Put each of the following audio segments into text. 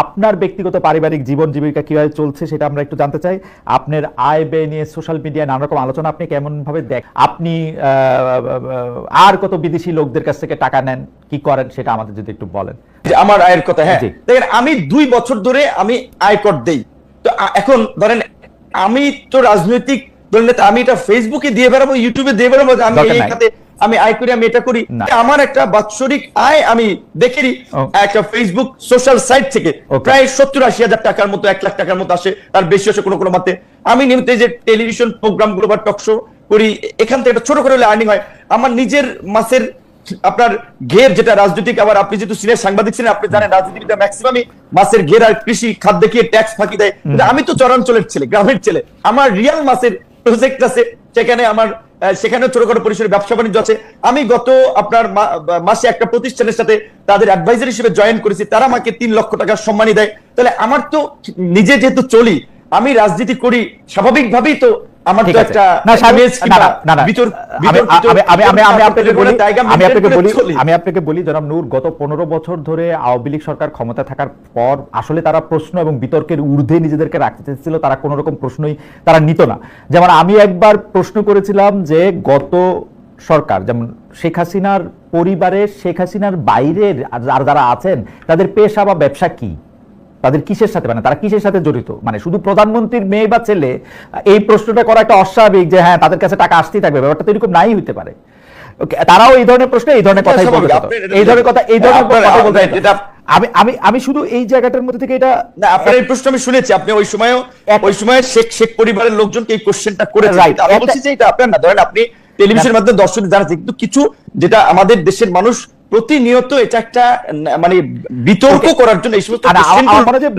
আপনার ব্যক্তিগত পারিবারিক জীবন জীবিকা কীভাবে চলছে সেটা আমরা একটু জানতে চাই। আপনার আয় ব্যয় নিয়ে সোশ্যাল মিডিয়ায় নানা রকম আলোচনা আপনি কেমন ভাবে দেখ আপনি আর কত বিদেশি লোকদের কাছ থেকে টাকা নেন কি করেন সেটা আমাদের যদি একটু বলেন। যে আমার আয়ের কথা হ্যাঁ। দেখেন আমি দুই বছর ধরে আমি আয়কর দেই। তো এখন ধরেন আমি তো রাজনৈতিক নেতা আমি এটা ফেসবুকে দিয়ে বেড়াবো ইউটিউবে দিয়ে বেড়াবো আমি এই খাতে আমি আয় করি আমি এটা করি। আমার একটা বাৎসরিক আয় আমি দেখে নিই ও। একটা ফেসবুক সোশ্যাল সাইট থেকে প্রায় সত্তর আশি হাজার টাকার মতো এক লাখ টাকার মতো আসে তার বেশি আসে কোনো কোনো মাতে আমি নিয়মিত যে টেলিভিশন প্রোগ্রামগুলো বা টক শো করি এখান থেকে একটা ছোট করে হলে আর্নিং হয়। আমার নিজের মাসের আপনার ঘের যেটা রাজনৈতিক আবার আপনি যেহেতু সিনিয়র সাংবাদিক ছিলেন আপনি জানেন রাজনীতিবিদরা ম্যাক্সিমামই মাসের ঘের আর কৃষি খাত দেখিয়ে ট্যাক্স ফাঁকি দেয়? আমি তো চরাঞ্চলের ছেলে গ্রামের ছেলে। আমার রিয়াল মাসের প্রজেক্ট আছে সেখানে আমার সেখানে ছোটখাটো পরিসরে ব্যবসা বাণিজ্য আছে। আমি গত আপনার মাসে একটা প্রতিষ্ঠানের সাথে তাদের অ্যাডভাইজার হিসেবে জয়েন করেছি। তারা আমাকে তিন লক্ষ টাকার সম্মানী দেয়। তাহলে আমার তো নিজে যেহেতু চলি, আমি রাজনীতি করি, স্বাভাবিকভাবেই তো আমার তো একটা না না, না, কিংবা না, না, বিতর- আমি- আমি- আমি- আমি- আমি আপনাকে বলি আমি আপনাকে বলি আমি আপনাকে বলি জনাব নূর গত পনেরো বছর ধরে আওয়ামী লীগ সরকার ক্ষমতা থাকার পর আসলে তারা প্রশ্ন এবং বিতর্কের ঊর্ধ্বে নিজেদেরকে রাখতে চেয়েছিল তারা কোনো রকম প্রশ্নই তারা নিত না। যেমন আমি একবার প্রশ্ন করেছিলাম যে গত সরকার যেমন শেখ হাসিনার পরিবারের শেখ হাসিনার বাইরের যারা আছেন তাদের পেশা বা ব্যবসা কি? তাদের কিসের সাথে মানে তারা কিসের সাথে জড়িত? মানে শুধু প্রধানমন্ত্রীর মেয়ে বা ছেলে এই প্রশ্নটা করা একটা অস্বাভাবিক যে হ্যাঁ তাদের কাছে টাকা আসতেই থাকবে ব্যাপারটা তো এরকম নাই হইতে পারে। তারাও এই ধরনের প্রশ্ন এই ধরনের কথাই বলতে আপনি এই ধরনের কথা এই ধরনের কথা বলতে আমি আমি আমি শুধু এই জায়গাটার মধ্যে থেকে এটা না আপনার এই প্রশ্ন আমি শুনেছি আপনি ওই সময়ও ওই সময় শেখ শেখ পরিবারের লোকজনকে এই কোশ্চেনটা Right. কিন্তু আমি বলছি যে এটা আপনার না ধরেন আপনি টেলিভিশনের মাধ্যমে দর্শকদের জানাচ্ছেন কিন্তু কিছু যেটা আমাদের দেশের মানুষ প্রতিনিয়ত এটা একটা মানে বিতর্ক করার জন্য এই সমস্ত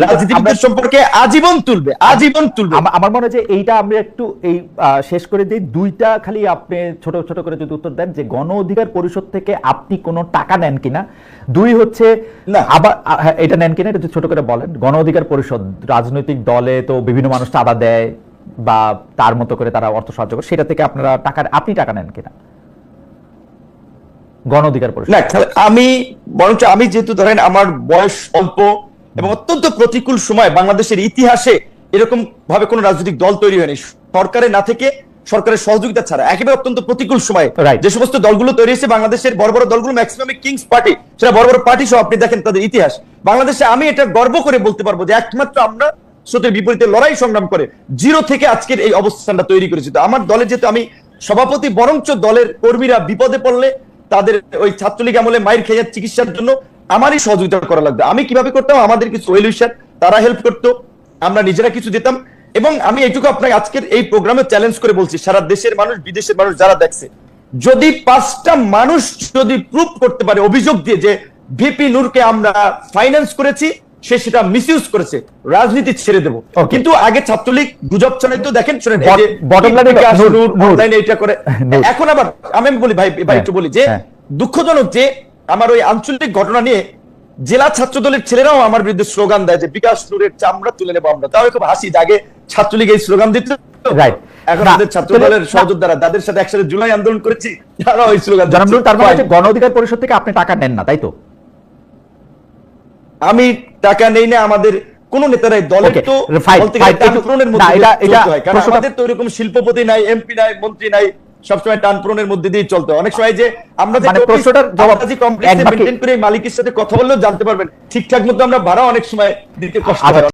রাজনীতিবিদদের সম্পর্কে আজীবন তুলবে আজীবন তুলবে। আমার মনে হয় যে এইটা আমরা একটু এই শেষ করে দিই। দুইটা খালি আপনি ছোট ছোট করে যদি উত্তর দেন যে গণ অধিকার পরিষদ থেকে আপনি কোনো টাকা নেন কিনা। দুই হচ্ছে না। আবার হ্যাঁ, এটা নেন কিনা এটা ছোট করে বলেন। গণ অধিকার পরিষদ রাজনৈতিক দলে তো বিভিন্ন মানুষ চাঁদা দেয় বা তার মতো করে তারা অর্থ সাহায্য করে সেটা থেকে আপনারা টাকা আপনি টাকা নেন কিনা? গণ অধিকার পরিষদ। না আমি বরঞ্চ আমি যেহেতু ধরেন আমার বয়স অল্প এবং অত্যন্ত প্রতিকূল সময় বাংলাদেশের ইতিহাসে এরকম ভাবে কোন রাজনৈতিক দল তৈরি হয়নি। সরকারে না থেকে সরকারের সহযোগিতা ছাড়া একেবারে অত্যন্ত প্রতিকূল সময়। যে সমস্ত দলগুলো তৈরি হয়েছে বাংলাদেশের বড় বড় দলগুলো ম্যাক্সিমাম কিংস পার্টি সেটা বড় বড় পার্টি সহ আপনি দেখেন তাদের ইতিহাস। বাংলাদেশে আমি এটা গর্ব করে বলতে পারব যে একমাত্র আমরা স্রোতের বিপরীতে লড়াই সংগ্রাম করে জিরো থেকে আজকের এই অবস্থানটা তৈরি করেছি। তো আমার দলে যেহেতু আমি সভাপতি বরঞ্চ দলের কর্মীরা বিপদে পড়লে তাদের ওই ছাত্রলীগ আমলে মায়ের খেয়ে চিকিৎসার জন্য আমারই সহযোগিতা করা লাগবে। আমি কীভাবে করতাম? আমাদের কিছু ওয়েলউইশার তারা হেল্প করতো, আমরা নিজেরা কিছু দিতাম। এবং আমি এইটুকু আপনাকে আজকের এই প্রোগ্রামে চ্যালেঞ্জ করে বলছি, সারা দেশের মানুষ, বিদেশের মানুষ যারা দেখছে, যদি পাঁচটা মানুষ যদি প্রুফ করতে পারে, অভিযোগ দিয়ে যে ভিপি নূরকে আমরা ফাইন্যান্স করেছি সে সেটা মিসইউজ করেছে। রাজনীতি ছেড়ে দেবো। কিন্তু আগে ছাত্রলীগ গুজব ছড়াইতো দেখেন শুনেন এটা করে। এখন আবার আমি বলি ভাই ভাই হ্যাঁ, একটু বলি যে হ্যাঁ। দুঃখজনক যে আমার ওই আঞ্চলিক ঘটনা নিয়ে জেলা ছাত্র দলের ছেলেরাও আমার বিরুদ্ধে স্লোগান দেয় যে বিকাশ নূরের চামড়া তুলে নেব আমরা। তাও খুব হাসি আগে ছাত্রলীগ এই স্লোগান দিত. এখন আমাদের ছাত্র সহযোদ্ধারা তাদের সাথে একসাথে জুলাই আন্দোলন করেছি তারা ওই স্লোগান তার মানে গণ অধিকার পরিষদ থেকে আপনি টাকা নেন না তাই তো? আমি টাকা নেই না আমাদের কোন নেতারাই দলের তো আমাদের তো এরকম শিল্পপতি নাই এমপি নাই মন্ত্রী নাই সবসময় টান পূরণের মধ্যে দিয়ে চলতে অনেক সময় যে আমরা যে মানে প্রশ্নটার জবাব এক বাক্যে- মেনটেন করে মালিকের সাথে কথা বললেও জানতে পারবেন। ঠিকঠাক মতো আমরা ভাড়া অনেক সময় দিতে কষ্ট আচ্ছা, হয়।